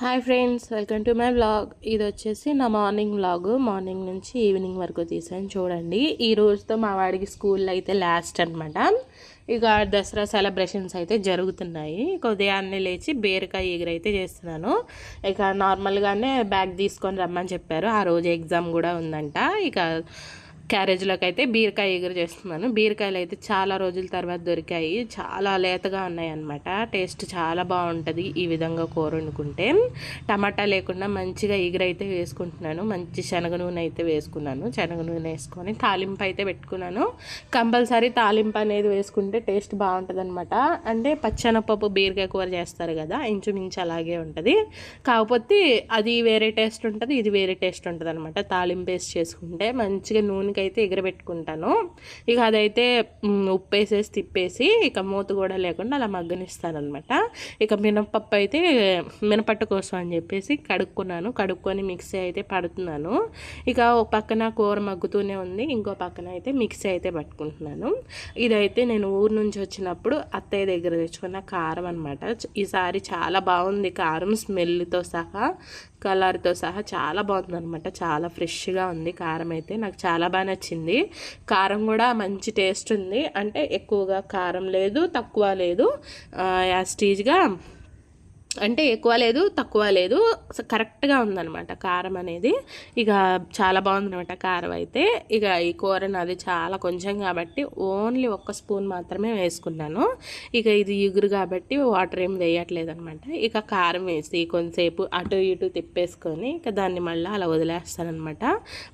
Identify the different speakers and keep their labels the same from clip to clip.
Speaker 1: Hi friends welcome to my vlog ఇది వచ్చేసి నా మార్నింగ్ వ్లాగ్ మార్నింగ్ నుంచి ఈవినింగ్ వరకు తీసాను. చూడండి ఈ రోజుతో మా వాడికి స్కూల్లో అయితే లాస్ట్ అనమాట ఇక దసరా సెలబ్రేషన్స్ అయితే జరుగుతున్నాయి. ఉదయాన్నే లేచి బీరకాయ ఎగురైతే చేస్తున్నాను. ఇక నార్మల్గానే బ్యాగ్ తీసుకొని రమ్మని చెప్పారు. ఆ రోజు ఎగ్జామ్ కూడా ఉందంట. ఇక క్యారేజ్లోకి అయితే బీరకాయ ఎగురు చేస్తున్నాను. బీరకాయలు అయితే చాలా రోజుల తర్వాత దొరికాయి. చాలా లేతగా ఉన్నాయి అనమాట టేస్ట్ చాలా బాగుంటుంది ఈ విధంగా కూర వండుకుంటే. టమాటా లేకుండా మంచిగా ఎగురైతే వేసుకుంటున్నాను. మంచి శనగ నూనె అయితే వేసుకున్నాను. శనగ నూనె వేసుకొని తాలింపు అయితే పెట్టుకున్నాను. కంపల్సరీ తాలింపు అనేది వేసుకుంటే టేస్ట్ బాగుంటుంది అనమాట అంటే పచ్చనపప్పు బీరకాయ కూర చేస్తారు కదా ఇంచుమించు అలాగే ఉంటుంది. కాకపోతే అది వేరే టేస్ట్ ఉంటుంది ఇది వేరే టేస్ట్ ఉంటుంది అనమాట తాలింపు వేసి చేసుకుంటే మంచిగా నూనె అయితే ఎగరబెట్టుకుంటాను. ఇక అదైతే ఉప్పు వేసేసి తిప్పేసి ఇక మూత కూడా లేకుండా అలా మగ్గనిస్తాను అనమాట ఇక మినపప్పు అయితే మినపట్టు కోసం అని చెప్పేసి కడుక్కున్నాను. కడుక్కొని మిక్సీ అయితే పడుతున్నాను. ఇక ఒక పక్కన కూర మగ్గుతూనే ఉంది. ఇంకో పక్కన అయితే మిక్సీ అయితే పట్టుకుంటున్నాను. ఇదైతే నేను ఊరు నుంచి వచ్చినప్పుడు అత్తయ్య దగ్గర తెచ్చుకున్న కారం అనమాట ఈసారి చాలా బాగుంది కారం స్మెల్తో సహా కలర్తో సహా చాలా బాగుంది అనమాట చాలా ఫ్రెష్గా ఉంది కారం అయితే. నాకు చాలా బాగా నచ్చింది. కారం కూడా మంచి టేస్ట్ ఉంది. అంటే ఎక్కువగా కారం లేదు తక్కువ లేదు. యాస్టీజ్గా అంటే ఎక్కువ లేదు తక్కువ లేదు. కరెక్ట్గా ఉందనమాట కారం అనేది. ఇక చాలా బాగుందనమాట కారం అయితే. ఇక ఈ కూర నాది చాలా కొంచెం కాబట్టి ఓన్లీ ఒక్క స్పూన్ మాత్రమే వేసుకున్నాను. ఇక ఇది ఇగురు కాబట్టి వాటర్ ఏం వేయట్లేదు అనమాట ఇక కారం వేసి కొంతసేపు అటు ఇటు తిప్పేసుకొని ఇక దాన్ని మళ్ళీ అలా వదిలేస్తానమాట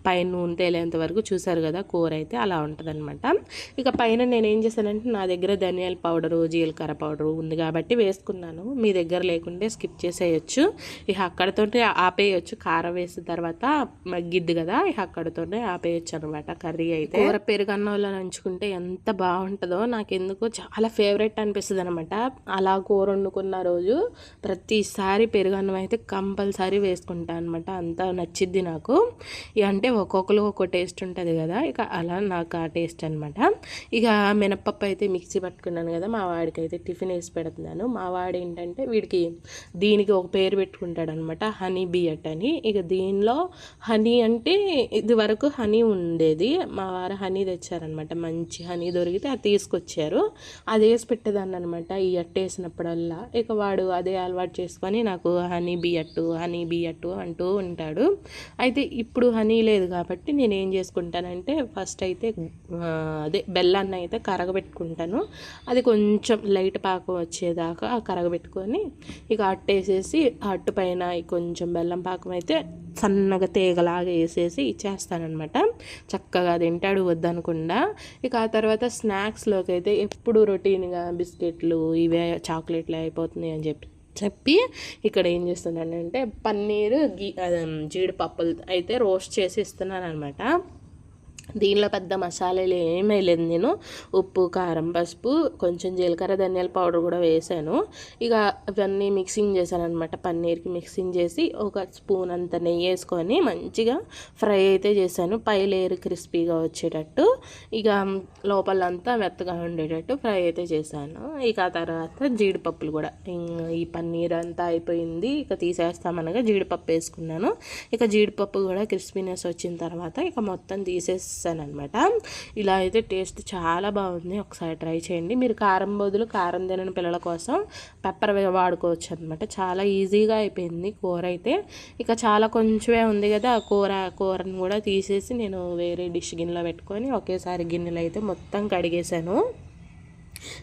Speaker 1: పైన నూనె తేలేంత వరకు చూసారు కదా కూర అయితే అలా ఉంటుందన్నమాట. ఇక పైన నేను ఏం చేశానంటే నా దగ్గర ధనియాల పౌడరు జీలకర్ర పౌడరు ఉంది కాబట్టి వేసుకున్నాను. మీ దగ్గర లేకుండా ఉంటే స్కిప్ చేసేయచ్చు. ఇక అక్కడతోనే ఆపేయచ్చు. కారం వేసిన తర్వాత మగ్గిద్ది కదా ఇక అక్కడతోనే ఆపేయచ్చు అనమాట కర్రీ అయితే. కూర పెరుగన్నంలో నంచుకుంటే ఎంత బాగుంటుందో నాకు ఎందుకో చాలా ఫేవరెట్ అనిపిస్తుంది అనమాట అలా కూర వండుకున్న రోజు ప్రతిసారి పెరుగన్నం అయితే కంపల్సరీ వేసుకుంటాను అనమాట అంత నచ్చిద్ది నాకు. ఇక అంటే ఒక్కొక్కరు ఒక్కో టేస్ట్ ఉంటుంది కదా ఇక అలా నాకు ఆ టేస్ట్ అనమాట ఇక మినప్పప్పు అయితే మిక్సీ పట్టుకున్నాను కదా మా వాడికి అయితే టిఫిన్ వేసి పెడుతున్నాను. మా వాడు ఏంటంటే వీడికి దీనికి ఒక పేరు పెట్టుకుంటాడనమాట హనీ బియట్ అని. ఇక దీనిలో హనీ అంటే ఇది వరకు హనీ ఉండేది. మా వారు హనీ తెచ్చారనమాట. మంచి హనీ దొరికితే అది తీసుకొచ్చారు. అది వేసి పెట్టేదాన్ని అనమాట ఈ అట్టు వేసినప్పుడల్లా. ఇక వాడు అదే అలవాటు చేసుకొని నాకు హనీ బియట్టు హనీ బియట్టు అంటూ ఉంటాడు. అయితే ఇప్పుడు హనీ లేదు కాబట్టి నేను ఏం చేసుకుంటానంటే ఫస్ట్ అయితే అదే బెల్లాన్ని అయితే కరగబెట్టుకుంటాను. అది కొంచెం లైట్ పాకం వచ్చేదాకా కరగబెట్టుకొని ఇక అట్టేసేసి అట్టు పైన కొంచెం బెల్లం పాకం అయితే సన్నగా తీగలాగా వేసేసి ఇచ్చేస్తానమాట చక్కగా తింటాడు వద్దనకుండా. ఇక ఆ తర్వాత స్నాక్స్లోకి అయితే ఎప్పుడు రొటీన్గా బిస్కెట్లు ఇవే చాక్లెట్లు అయిపోతున్నాయి అని చెప్పి చెప్పి ఇక్కడ ఏం చేస్తున్నానంటే పన్నీరు గీ జీడిపప్పులు అయితే రోస్ట్ చేసి ఇస్తున్నాను అనమాట దీనిలో పెద్ద మసాలాలు ఏమీ లేదు నేను. ఉప్పు కారం పసుపు కొంచెం జీలకర్ర ధనియాల పౌడర్ కూడా వేసాను. ఇక ఇవన్నీ మిక్సింగ్ చేశాను అనమాట పన్నీర్కి మిక్సింగ్ చేసి ఒక స్పూన్ అంత నెయ్యి వేసుకొని మంచిగా ఫ్రై అయితే చేశాను. పై లేయర్ క్రిస్పీగా వచ్చేటట్టు. ఇక లోపలంతా మెత్తగా ఉండేటట్టు ఫ్రై అయితే చేశాను. ఇక ఆ తర్వాత జీడిపప్పులు కూడా. ఈ పన్నీర్ అంతా అయిపోయింది. ఇక తీసేస్తామనగా జీడిపప్పు వేసుకున్నాను. ఇక జీడిపప్పు కూడా క్రిస్పీనెస్ వచ్చిన తర్వాత ఇక మొత్తం తీసేసి అనమాట ఇలా అయితే టేస్ట్ చాలా బాగుంది. ఒకసారి ట్రై చేయండి. మీరు కారం బదులు కారం తినని పిల్లల కోసం పెప్పర్ వాడుకోవచ్చు అనమాట చాలా ఈజీగా అయిపోయింది కూర అయితే. ఇక చాలా కొంచెమే ఉంది కదా ఆ కూర కూరను కూడా తీసేసి నేను వేరే డిష్ గిన్నెలో పెట్టుకొని ఒకేసారి గిన్నెలో అయితే మొత్తం కడిగేశాను.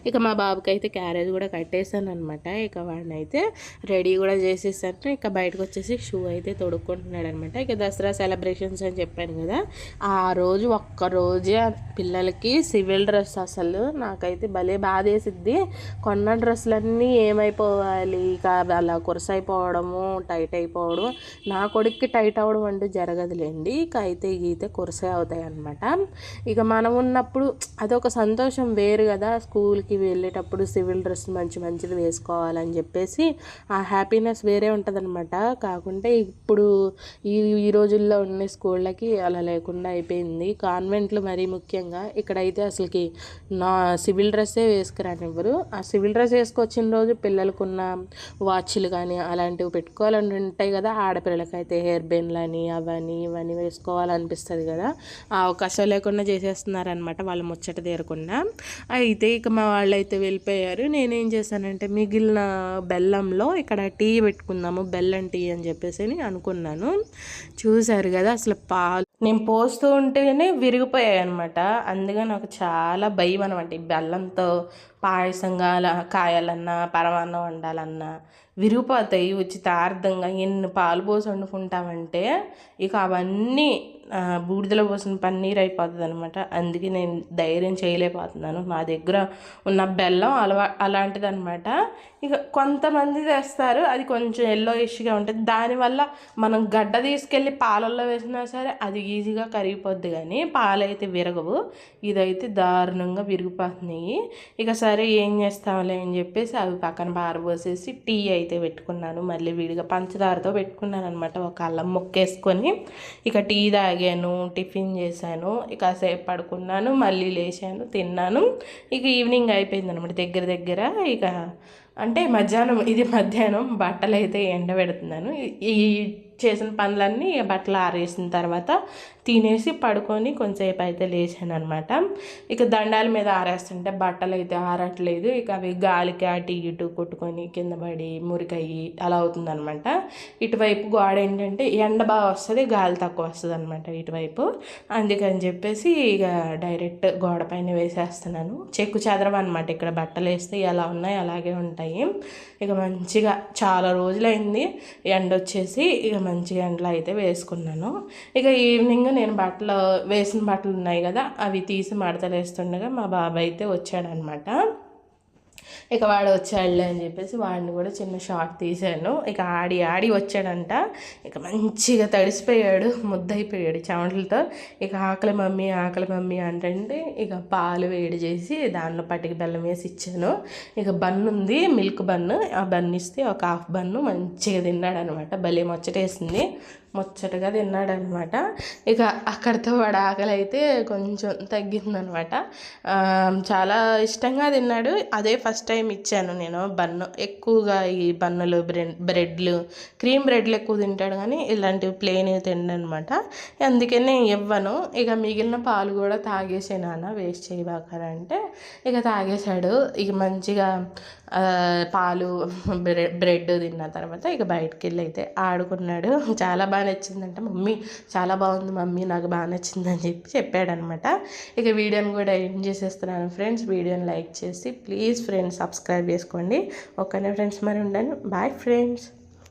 Speaker 1: ఇక మా బాబుకి అయితే క్యారేజ్ కూడా కట్టేశాను అనమాట ఇక వాడిని అయితే రెడీ కూడా చేసేసాను. ఇక బయటకు వచ్చేసి షూ అయితే తొడుక్కుంటున్నాడు అనమాట ఇక దసరా సెలబ్రేషన్స్ అని చెప్పాను కదా ఆ రోజు ఒక్క రోజే పిల్లలకి సివిల్ డ్రెస్ అసలు నాకైతే భలే బాధేసిద్ది. కొన్న డ్రెస్సులన్నీ ఏమైపోవాలి? ఇక అలా కురసైపోవడము టైట్ అయిపోవడం నా కొడుక్కి టైట్ అవ్వడం అంటే జరగదులేండి. ఇక అయితే గీతే కురసే అవుతాయి అనమాట ఇక మనం ఉన్నప్పుడు అదొక సంతోషం వేరు కదా స్కూల్ స్కూల్కి వెళ్ళేటప్పుడు సివిల్ డ్రెస్ మంచి మంచిది వేసుకోవాలని చెప్పేసి ఆ హ్యాపీనెస్ వేరే ఉంటుందన్నమాట. కాకుంటే ఇప్పుడు ఈ ఈ రోజుల్లో ఉన్న స్కూళ్ళకి అలా లేకుండా అయిపోయింది. కాన్వెంట్లు మరీ ముఖ్యంగా ఇక్కడైతే అసలుకి నా సివిల్ డ్రెస్సే వేసుకురానివ్వరు. ఆ సివిల్ డ్రెస్ వేసుకొచ్చిన రోజు పిల్లలకున్న వాచ్లు కానీ అలాంటివి పెట్టుకోవాలని ఉంటాయి కదా. ఆడపిల్లలకైతే హెయిర్ బెన్లు అని అవని ఇవన్నీ వేసుకోవాలనిపిస్తుంది కదా. ఆ అవకాశం లేకుండా చేసేస్తున్నారనమాట వాళ్ళు ముచ్చట తీరకుండా. అయితే ఇక మా వాళ్ళు అయితే వెళ్ళిపోయారు. నేనేం చేశానంటే మిగిలిన బెల్లంలో ఇక్కడ టీ పెట్టుకుందాము బెల్లం టీ అని చెప్పేసి అనుకున్నాను. చూశారు కదా అసలు పాలు నేను పోస్తూ ఉంటేనే విరిగిపోయాయి అనమాట అందుకే నాకు చాలా భయం అనమాట ఈ బెల్లంతో పాయసం కాయాలన్నా పరమాన్నం వండాలన్నా విరిగిపోతాయి ఉచితార్థంగా ఎన్ని పాలు పోసి వండుకుంటామంటే ఇక అవన్నీ బూడిదలో పోసిన పన్నీర్ అయిపోతుంది అనమాట అందుకే నేను ధైర్యం చేయలేకపోతున్నాను. నా దగ్గర ఉన్న బెల్లం అలవా అలాంటిది అనమాట ఇక కొంతమంది తెస్తారు అది కొంచెం ఎల్లో ఇష్గా ఉంటుంది దానివల్ల మనం గడ్డ తీసుకెళ్ళి పాలల్లో వేసినా సరే అది ఈజీగా కరిగిపోద్ది కానీ పాలైతే విరగవు. ఇదైతే దారుణంగా విరిగిపోతున్నాయి. ఇక సరే సరే ఏం చేస్తాంలే అని చెప్పేసి అవి పక్కన పారబోసేసి టీ అయితే పెట్టుకున్నాను. మళ్ళీ విడిగా పంచదారతో పెట్టుకున్నాను అనమాట ఒక అల్లం మొక్కేసుకొని ఇక టీ తాగాను టిఫిన్ చేశాను. ఇక సేపు పడుకున్నాను మళ్ళీ లేచాను తిన్నాను. ఇక ఈవినింగ్ అయిపోయింది అనమాట దగ్గర దగ్గర. ఇక అంటే మధ్యాహ్నం ఇది మధ్యాహ్నం బట్టలు అయితే ఎండబెడుతున్నాను. ఈ చేసిన పనులన్నీ బట్టలు ఆరేసిన తర్వాత తినేసి పడుకొని కొంచెంసేపు అయితే లేచాను అనమాట ఇక దండాల మీద ఆరేస్తుంటే బట్టలు అయితే ఆరట్లేదు. ఇక అవి గాలికి అటు ఇటు కొట్టుకొని కింద పడి మురికయ్యి అలా అవుతుందనమాట ఇటువైపు గోడ ఏంటంటే ఎండ బాగా వస్తుంది గాలి తక్కువ వస్తుంది అనమాట ఇటువైపు. అందుకని చెప్పేసి ఇక డైరెక్ట్ గోడ పైన వేసేస్తున్నాను. చెక్కు చెదరం అనమాట ఇక్కడ బట్టలు వేస్తే ఎలా ఉన్నాయి అలాగే ఉంటాయి. ఇక మంచిగా చాలా రోజులైంది ఎండ వచ్చేసి ఇక మంచిగా ఎండలో అయితే వేసుకున్నాను. ఇక ఈవినింగ్ నేను బట్టలు వేసిన బట్టలు ఉన్నాయి కదా అవి తీసి మడతలు వేస్తుండగా మా బాబాయ్ అయితే వచ్చాడనమాట. ఇక వాడు వచ్చాడులే అని చెప్పేసి వాడిని కూడా చిన్న షార్ట్ తీశాను. ఇక ఆడి ఆడి వచ్చాడంట. ఇక మంచిగా తడిసిపోయాడు ముద్దయిపోయాడు చెమటలతో. ఇక ఆకలి మమ్మీ ఆకలి మమ్మీ అంటే ఇక పాలు వేడి చేసి దానిలో పట్టిక బెల్లం వేసి ఇచ్చాను. ఇక బన్ను ఉంది మిల్క్ బన్ను ఆ బన్ను ఇస్తే ఒక హాఫ్ బన్ను మంచిగా తిన్నాడు అనమాట భలే ముచ్చటేసింది. ముచ్చటగా తిన్నాడనమాట. ఇక అక్కడితో వాడు ఆకలి అయితే కొంచెం తగ్గిందనమాట. చాలా ఇష్టంగా తిన్నాడు. అదే ఫస్ట్ ఫస్ట్ టైం ఇచ్చాను నేను బన్ను. ఎక్కువగా ఈ బన్నులు బ్రెడ్ బ్రెడ్లు క్రీమ్ బ్రెడ్లు ఎక్కువ తింటాడు కానీ ఇలాంటివి ప్లెయిన్ తిండనమాట అందుకనే ఇవ్వను. ఇక మిగిలిన పాలు కూడా తాగేసే నాన్న వేస్ట్ చేయబాకరంటే ఇక తాగేశాడు. ఇక మంచిగా పాలు బ్రెడ్ తిన్న తర్వాత ఇక బయటికి వెళ్ళి అయితే ఆడుకున్నాడు. చాలా బాగా నచ్చిందంట మమ్మీ. చాలా బాగుంది మమ్మీ నాకు బాగా నచ్చిందని చెప్పి చెప్పాడనమాట. ఇక వీడియోని కూడా ఎండ్ చేసేస్తున్నాను ఫ్రెండ్స్. వీడియోని లైక్ చేసి ప్లీజ్ ఫ్రెండ్స్ సబ్స్క్రైబ్ చేసుకోండి. ఓకేనా ఫ్రెండ్స్ మరి ఉండండి బాయ్ ఫ్రెండ్స్.